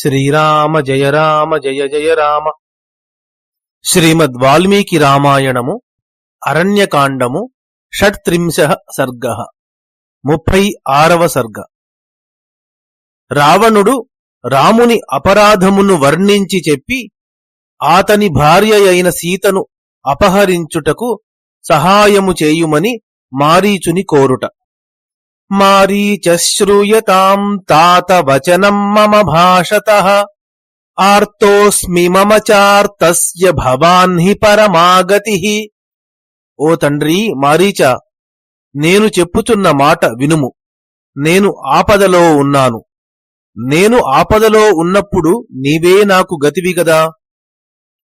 శ్రీరామ జయ రామ జయ జయ రామ. శ్రీమద్ వాల్మీకి రామాయణము అరణ్యకాండము షట్త్రింశ సర్గ. ముప్పై ఆరవ సర్గ. రావణుడు రాముని అపరాధమును వర్ణించి చెప్పి ఆతని భార్య అయిన సీతను అపహరించుటకు సహాయము చేయుమని మారీచుని కోరుట. మారీచశ్రూయతాం తాత వచనం మమ భాషత. ఆర్తోస్మి మమ చార్తస్య భవాన్ హి పరమాగతి. ఓ తండ్రి మారీచ నేను చెప్పుచున్న మాట వినుము. నేను ఆపదలో ఉన్నాను. నేను ఆపదలో ఉన్నప్పుడు నీవే నాకు గతివి గదా.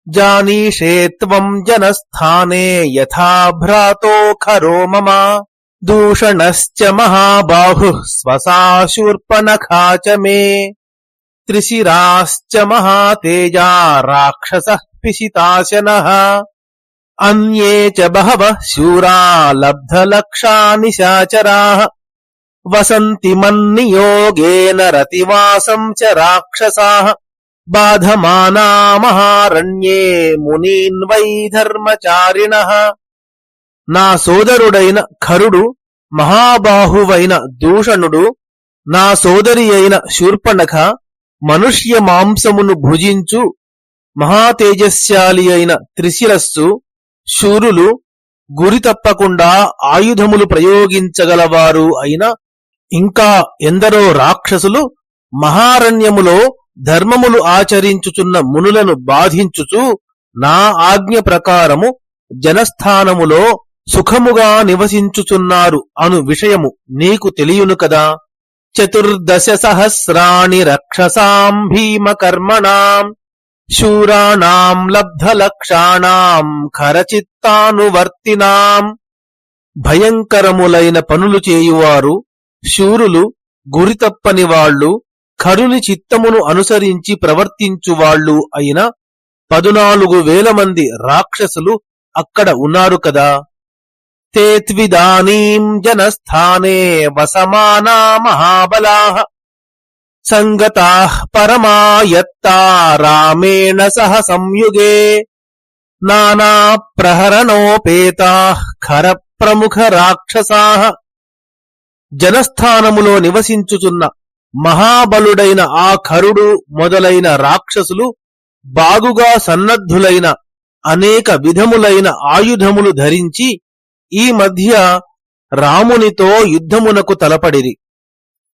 జానీషే త్వం జనస్థానే యథా భ్రాతో ఖరో మమా. దూషణశ్చ మహాబాహు స్వసాశూర్పనఖా చ మే త్రిశిరాశ్చ మహాతేజా రాక్షస పిశితాశనః అన్యే చ బహవః శూరా లబ్ధలక్షా నిశాచరాः వసంతి మన్నియోగేన రతివాసం చ రాక్షసాः బాధమానా మహారణ్యే మునీన్ వై ధర్మచారిణః నా సోదరుడైన ఖరుడు మహాబాహువైన దూషణుడు నా సోదరి అయిన శూర్పణఖ మనుష్య మాంసమును భుజించు మహాతేజస్శాలి అయిన త్రిశిరస్సు శూరులు గురి తప్పకుండా ఆయుధములు ప్రయోగించగలవారు అయిన ఇంకా ఎందరో రాక్షసులు మహారణ్యములో ధర్మములు ఆచరించుచున్న మునులను బాధించుచు నా ఆజ్ఞ ప్రకారము జనస్థానములో సుఖముగా నివసించుచున్నారు అను విషయము నీకు తెలియను కదా. చతుర్దశ సహస్రాణి రక్షసాం భీమకర్మణాం శూరాణాం లబ్ధలక్షాణాం ఖరచిత్తానువర్తినాం భయంకరములైన పనులు చేయువారు శూరులు గురితప్పని వాళ్ళు ఖరుని చిత్తమును అనుసరించి ప్రవర్తించువాళ్ళు అయిన పదునాలుగు వేల మంది రాక్షసులు అక్కడ ఉన్నారు కదా. తేత్విదానీం జనస్థానే వసమానా మహాబలా సంగతా పరమాయత్త రామేణ సహ సంయుగే నానా ప్రహరణోపేతా ఖర ప్రముఖ రాక్షసా జనస్థానములో నివసించుచున్న మహాబలుడైన ఆ ఖరుడు మొదలైన రాక్షసులు బాగుగా సన్నద్ధులైన అనేక విధములైన ఆయుధములు ధరించి ఈ మధ్య రామునితో యుద్ధమునకు తలపడిరి.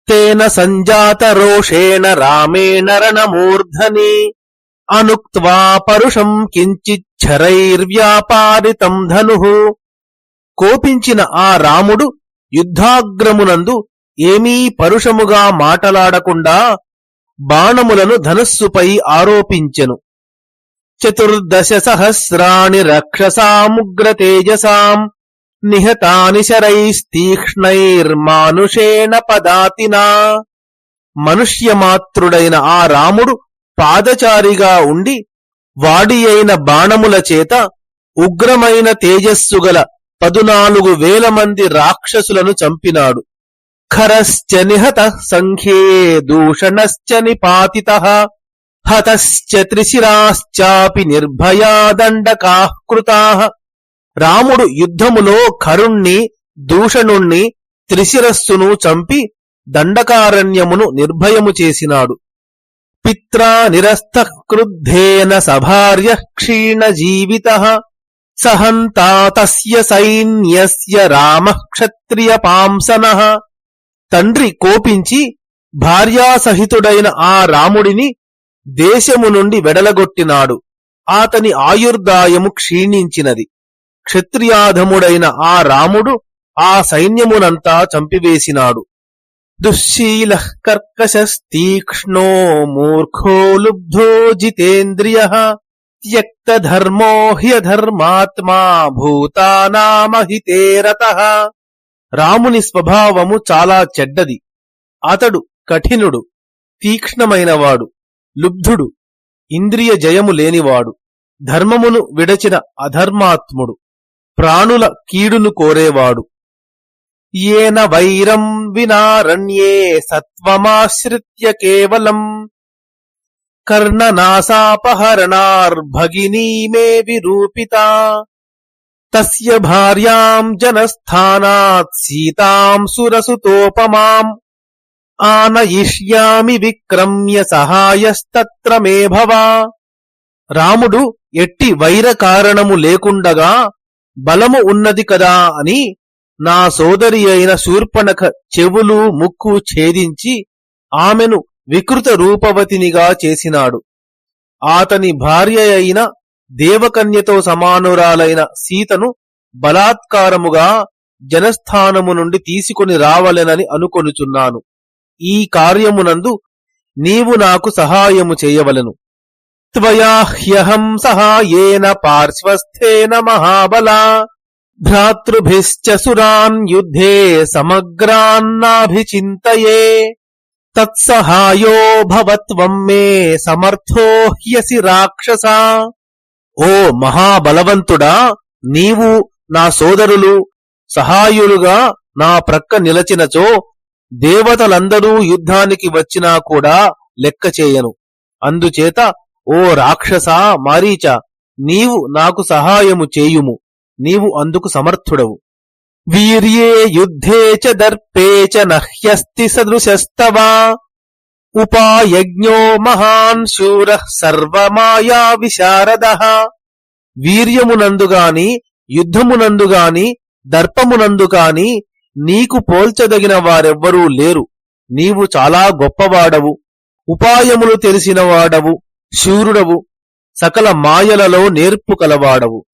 తేన సంజాత రోషేణ రామేణ రణమూర్ధని అనుక్వా పరుషం కించిచ్చరైర్వ్యాపారితం ధను. కోపించిన ఆ రాముడు యుద్ధాగ్రమునందు ఏమీ పరుషముగా మాటలాడకుండా బాణములను ధనస్సుపై ఆరోపించెను. చతుర్దశ సహస్రాణి రక్షసాముగ్ర తేజసాం నిహతాని శరైస్తీక్ష్ణైర్మానుషేణ పదాతినా. మనుష్యమాత్రుడైన ఆ రాముడు పాదచారిగా ఉండి వాడి అయిన బాణముల చేత ఉగ్రమైన తేజస్సు గల పదునాలుగు వేల మంది రాక్షసులను చంపినాడు. ఖరశ్చ నిహత సంఖ్యే దూషణశ్చ నిపాతిత. హతశ్చ త్రిశిరాశ్చాపి నిర్భయా దండకాకృతా రాముడు యుద్ధములో కరుణ్ణి దూషణుణ్ణి త్రిశిరస్సును చంపి దండకారణ్యమును నిర్భయము చేసినాడు. పిత్రా నిరస్త క్రుద్ధేన సభార్య క్షీణ జీవిత సహంతా తస్య సైన్యస్య రామ క్షత్రియ పాంసన. తండ్రి కోపించి భార్యాసహితుడైన ఆ రాముడిని దేశము నుండి వెడలగొట్టినాడు. ఆతని ఆయుర్దాయము క్షీణించినది. క్షత్రియాధముడైన ఆ రాముడు ఆ సైన్యమునంతా చంపివేసినాడు. దుశ్శీల కర్కశస్తీక్ష్ణో మూర్ఖో లుబ్ధో జితేంద్రియ త్యక్తధర్మో హ్యధర్మాత్మా భూతానామహితేరత. రాముని స్వభావము చాలా చెడ్డది. అతడు కఠినుడు తీక్ష్ణమైనవాడు లుబ్ధుడు ఇంద్రియ జయము లేనివాడు. ధర్మమును విడచిన అధర్మాత్ముడు. ప్రాణుల కీడును కోరేవాడు. ఏన వైరం వినారణ్యే సత్వమాశ్రిత్య కేవలం. కర్ణనాసాపహరణార్భగినీ మే విరూపిత. తస్య భార్యాం జనస్థానాత్ సీతాం సురసుతోపమాం. ఆనయిష్యామి విక్రమ్య సహాయస్తత్ర మే భవా. రాముడు ఎట్టి వైర కారణము లేకుండగా బలము ఉన్నది కదా అని నా సోదరి అయిన శూర్పణఖ చెవులు ముక్కు ఛేదించి ఆమెను వికృత రూపవతినిగా చేసినాడు. ఆతని భార్య అయిన దేవకన్యతో సమానురాలైన సీతను బలాత్కారముగా జనస్థానము నుండి తీసుకుని రావలెనని అనుకొనుచున్నాను. ఈ కార్యమునందు నీవు నాకు సహాయము చేయవలను. త్వయా హ్యహం సహాయేన పార్శ్వస్థేన మహాబలా భ్రాతృభిశ్చ సురాన్ యుద్ధే సమగ్రాన్నాభిచింతయే తత్సహాయో భవత్వం మే సమర్థో హ్యసి రాక్షస ఓ మహాబలవంతుడా నీవు నా సోదరులు సహాయులుగా నా ప్రక్క నిలచినచో దేవతలందరూ యుద్ధానికి వచ్చినా కూడా లెక్క చేయను. అందుచేత ఓ రాక్షస మారీచ నీవు నాకు సహాయము చేయుము. నీవు అందుకు సమర్థుడవు. వీర్యే యుద్ధే చ దర్పే చ నహ్యస్తి సదృశస్తవా. ఉపాయజ్ఞో మహాన్ శూర సర్వమాయా విశారద. వీర్యమునందుగాని యుద్ధమునందుగాని దర్పమునందు కాని నీకు పోల్చదగిన వారెవ్వరూ లేరు. నీవు చాలా గొప్పవాడవు. ఉపాయములు తెలిసినవాడవు శూరుడవు సకల మాయలలో నేర్పు కలవాడవు.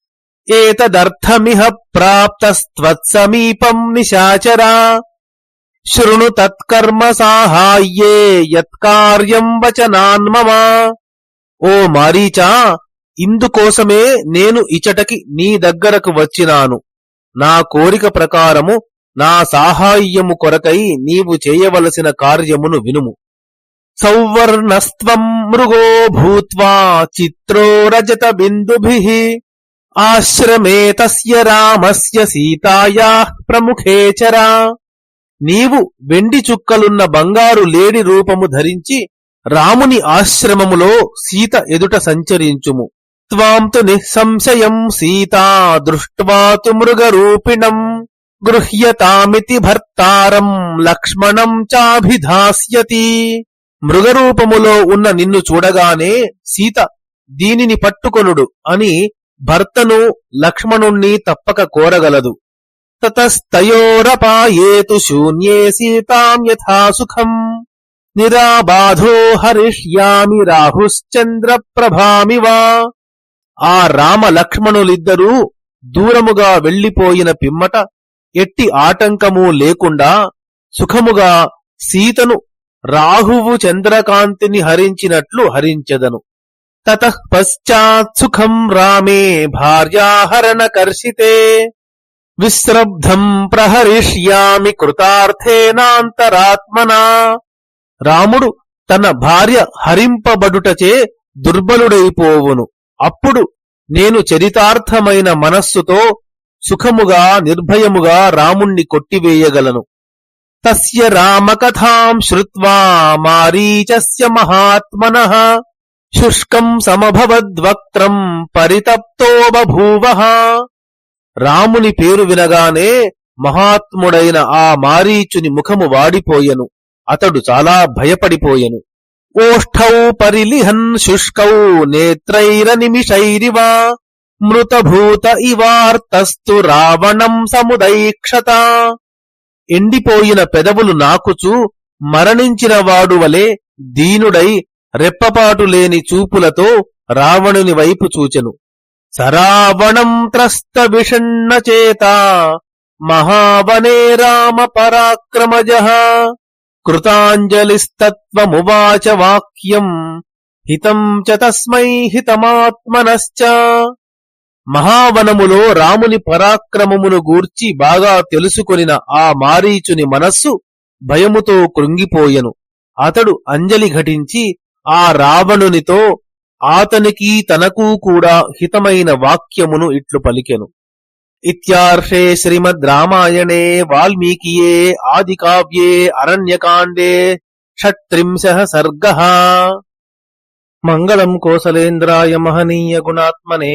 ఏతదర్థమిహ ప్రాప్తస్త్వత్సమీపం నిశాచరా. శృణు తత్కర్మ సాహాయ్యే యత్కార్యం వచనాన్మమా. ఓ మారీచా ఇందుకోసమే నేను ఇచటకి నీ దగ్గరకు వచ్చినాను. నా కోరిక ప్రకారము నా సాహాయ్యము కొరకై నీవు చేయవలసిన కార్యమును వినుము. సౌవర్ణస్త్వం మృగో భూత్వా చిత్రో రజత బిందుభి ఆశ్రమే తస్య రామస్య సీతాయా ప్రముఖే చరా నీవు వెండి చుక్కలున్న బంగారు లేడి రూపము ధరించి రాముని ఆశ్రమములో సీత ఎదుట సంచరించుము. త్వాం తు నిస్సంశయం సీతా దృష్ట్వాతు మృగరూపిణం గృహ్యతామితి భర్తారం లక్ష్మణం చాభిధాస్యతి। మృగరూపములో ఉన్న నిన్ను చూడగానే సీత దీనిని పట్టుకొనుడు అని భర్తను లక్ష్మణుణ్ణి తప్పక కోరగలదు. తతస్తయోరపాయేతు శూన్యే సీతాం యథా సుఖం. నిరాబాధో హరిష్యామి రాహుశ్చంద్ర ప్రభామివా ఆ రామ లక్ష్మణులిద్దరూ దూరముగా వెళ్ళిపోయిన పిమ్మట ఎట్టి ఆటంకము లేకుండా సుఖముగా సీతను రాహువు చంద్రకాంతిని హరించినట్లు హరించెదను. తత పశ్చాత్ సుఖం రామే భార్యాహరణ కర్షితే. విశ్రబ్ధం ప్రహరిష్యామి కృతార్థేనాంతరాత్మనా. రాముడు తన భార్య హరింపబడుటచే దుర్బలుడైపోవును. అప్పుడు నేను చరితార్థమైన మనస్సుతో సుఖముగా నిర్భయముగా రాముణ్ణి కొట్టివేయగలను. తస్య రామకథాం శ్రుత్వా మారీచస్య మహాత్మన శుష్కం సమభవద్వక్త్రం పరితప్తో బభూవ రాముని పేరు వినగానే మహాత్ముడైన ఆ మారీచుని ముఖము వాడిపోయెను అతడు చాలా భయపడిపోయెను. ఓష్ఠౌ పరిలిహన్ శుష్కౌ నేత్రైరనిమిషైరివ మృతభూత ఇవార్తస్తు రావణం సముదైక్షత। ఎండిపోయిన పెదవులు నాకుచూ మరణించిన వాడు వలె దీనుడై రెప్పపాటు లేని చూపులతో రావణుని వైపు చూచెను. సరావణం త్రస్త విషణ్ణ చేత మహావనే రామ పరాక్రమజ. కృతాంజలిస్తత్వమువాచ వాక్యం హితం చ తస్మై హితమాత్మనశ్చ. మహావనములో రాముని పరాక్రమమును గూర్చి బాగా తెలుసుకొనిన ఆ మారీచుని మనస్సు భయముతో కృంగిపోయెను. అతడు అంజలి ఘటించి ఆ రావణునితో ఆతనికి తనకు కూడా హితమైన వాక్యమును ఇట్లు పలికెను. ఇత్యార్షే శ్రీమద్ రామాయణే వాల్మీకియే ఆది కావ్యే అరణ్యకాండే షట్త్రింశ సర్గ. మంగళం కోసలేంద్రాయ మహనీయ గుణాత్మనే.